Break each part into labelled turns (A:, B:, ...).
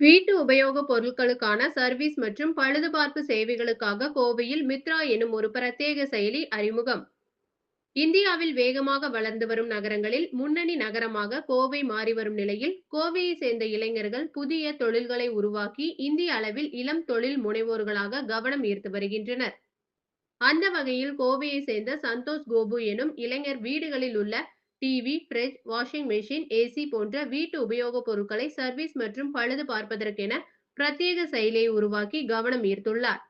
A: வீட்டு உபயோக பொருட்களுக்கான சர்வீஸ் மற்றும் பழுதுபார்ப்பு சேவைகளுக்காக கோவையில் மித்ரா எனும் ஒரு பிரத்யேக செயலி அறிமுகம். இந்தியாவில் வேகமாக வளர்ந்து வரும் நகரங்களில் முன்னணி நகரமாக கோவை மாறி வரும் நிலையில் கோவையை சேர்ந்த இளைஞர்கள் புதிய தொழில்களை உருவாக்கி இந்திய அளவில் இளம் தொழில் முனைவோர்களாக கவனம் ஈர்த்து வருகின்றனர். அந்த வகையில் கோவையை சேர்ந்த சந்தோஷ் கோபு எனும் இளைஞர் வீடுகளில் உள்ள TV fridge washing machine AC போன்ற வீட்டு உபயோகப் பொருட்களை சர்வீஸ் மற்றும் பழுது பார்ப்பதற்கென பிரத்யேக செயலியை உருவாக்கி கவனம் ஈர்த்துள்ளார்.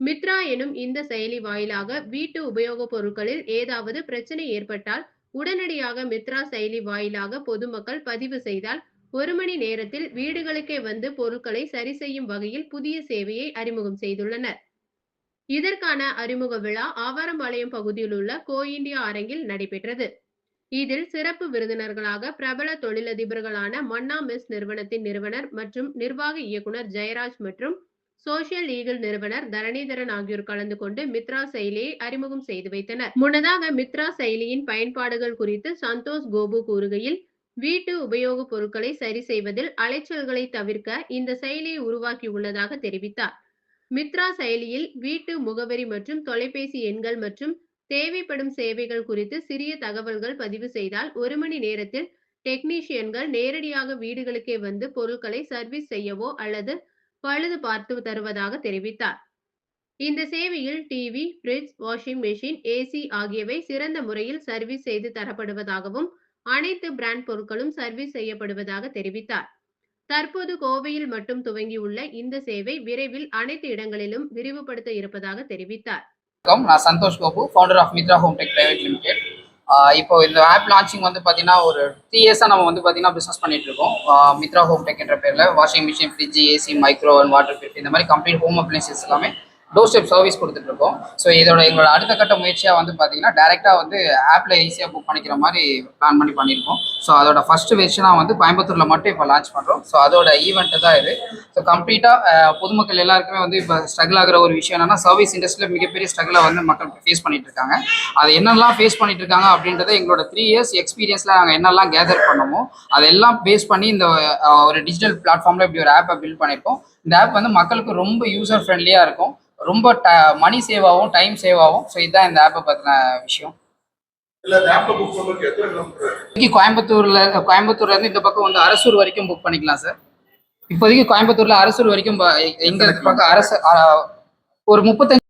A: மித்ரா எனும் இந்த செயலி வாயிலாக வீட்டு உபயோகப் பொருட்களில் ஏதாவது பிரச்சனை ஏற்பட்டால் உடனடியாக மித்ரா செயலி வாயிலாக பொதுமக்கள் பதிவு செய்தால் ஒரு மணி நேரத்தில் வீடுகளுக்கே வந்து பொருட்களை சரி செய்யும் வகையில் புதிய சேவையை அறிமுகம் செய்துள்ளனர். இதற்கான அறிமுக விழா ஆவாரம்பாளையம் பகுதியில் உள்ள கோ இந்தியா அரங்கில் நடைபெற்றது. இதில் சிறப்பு விருந்தினர்களாக பிரபல தொழிலதிபர்களான மன்னா மெஸ் நிறுவனத்தின் நிறுவனர் மற்றும் நிர்வாக இயக்குனர் ஜெயராஜ் மற்றும் சோசியல் லீகல் நிறுவனர் தரணிதரன் ஆகியோர் கலந்து கொண்டு மித்ரா செயலியை அறிமுகம் செய்து வைத்தனர். முன்னதாக மித்ரா செயலியின் பயன்பாடுகள் குறித்து சந்தோஷ் கோபு கூறுகையில் வீட்டு உபயோகப் பொருட்களை சரி செய்வதில் அலைச்சல்களை தவிர்க்க இந்த செயலியை உருவாக்கியுள்ளதாக தெரிவித்தார். மித்ரா செயலியில் வீட்டு முகவரி மற்றும் தொலைபேசி எண்கள் மற்றும் தேவைப்படும் சேவைகள் குறித்து சிறிய தகவல்கள் பதிவு செய்தால் ஒரு மணி நேரத்தில் டெக்னீஷியன்கள் நேரடியாக வீடுகளுக்கே வந்து பொருட்களை சர்வீஸ் செய்யவோ அல்லது பழுது பார்த்து தருவதாக தெரிவித்தார். இந்த சேவையில் TV fridge washing machine AC ஆகியவை சிறந்த முறையில் சர்வீஸ் செய்து தரப்படுவதாகவும் அனைத்து பிராண்ட் பொருட்களும் சர்வீஸ் செய்யப்படுவதாக தெரிவித்தார். தற்போது கோவையில் மட்டும் துவங்கியுள்ள இந்த சேவை விரைவில் அனைத்து இடங்களிலும் விரிவுபடுத்த இருப்பதாக தெரிவித்தார்.
B: வணக்கம். நான் Santhosh Gopu founder of Mitra home tech private limited இப்போ இந்த ஆப் லான்ச்சிங் வந்து பார்த்தீங்கன்னா ஒரு த்ரீ இயர்ஸாக நம்ம வந்து பார்த்தீங்கன்னா பிஸ்னஸ் பண்ணிட்டு இருக்கோம். மித்ரா ஹோம் டெக் என்ற பேரில் washing machine fridge AC micro and water filter இந்த மாதிரி கம்ப்ளீட் ஹோம் அப்ளைன்சஸ் எல்லாமே டோர் ஸ்டெப் சர்வீஸ் கொடுத்துட்டு இருக்கோம். ஸோ இதோட எங்களோட அடுத்த கட்ட முயற்சியாக வந்து பார்த்தீங்கன்னா டேரெக்டாக வந்து ஆப்பில் ஈஸியாக புக் பண்ணிக்கிற மாதிரி பிளான் பண்ணி பண்ணியிருக்கோம். ஸோ அதோட ஃபர்ஸ்ட் வெர்ஷனாக வந்து கோயம்புத்தூரில் மட்டும் இப்போ லான்ச் பண்ணுறோம் ஸோ அதோட ஈவெண்ட்டு தான் இது. ஸோ கம்ப்ளீட்டாக பொதுமக்கள் எல்லாருக்குமே வந்து இப்போ ஸ்ட்ரகிள் ஆகிற ஒரு விஷயம் என்னன்னா சர்வீஸ் இண்டஸ்ட்ரியில் மிகப்பெரிய ஸ்ட்ரகிளை வந்து மக்கள் ஃபேஸ் பண்ணிட்டு இருக்காங்க. அது என்னெல்லாம் ஃபேஸ் பண்ணிட்டு இருக்காங்க அப்படின்றத எங்களோட த்ரீ இயர்ஸ் எக்ஸ்பீரியன்ஸில் நாங்கள் என்னெல்லாம் கேதர் பண்ணோமோ அதெல்லாம் பேஸ் பண்ணி இந்த ஒரு டிஜிட்டல் பிளாட்ஃபார்மில் இப்படி ஒரு ஆப்பை பில்ட் பண்ணியிருக்கோம். இந்த ஆப் வந்து மக்களுக்கு ரொம்ப யூசர் ஃப்ரெண்ட்லியாக இருக்கும். ரொம்ப ட மணி சேவ் ஆகும் டைம் சேவ் ஆகும் ஸோ இதுதான் இந்த ஆப்பை பற்றின விஷயம். கோயம்புத்தூர்ல கோயம்புத்தூர்ல இருந்து இந்த பக்கம் வந்து அரசூர் வரைக்கும் புக் பண்ணிக்கலாம் சார் இப்போதைக்கு கோயம்புத்தூர்ல அரசூர் வரைக்கும் எங்க பக்கம் அரசு ஒரு முப்பத்தஞ்சு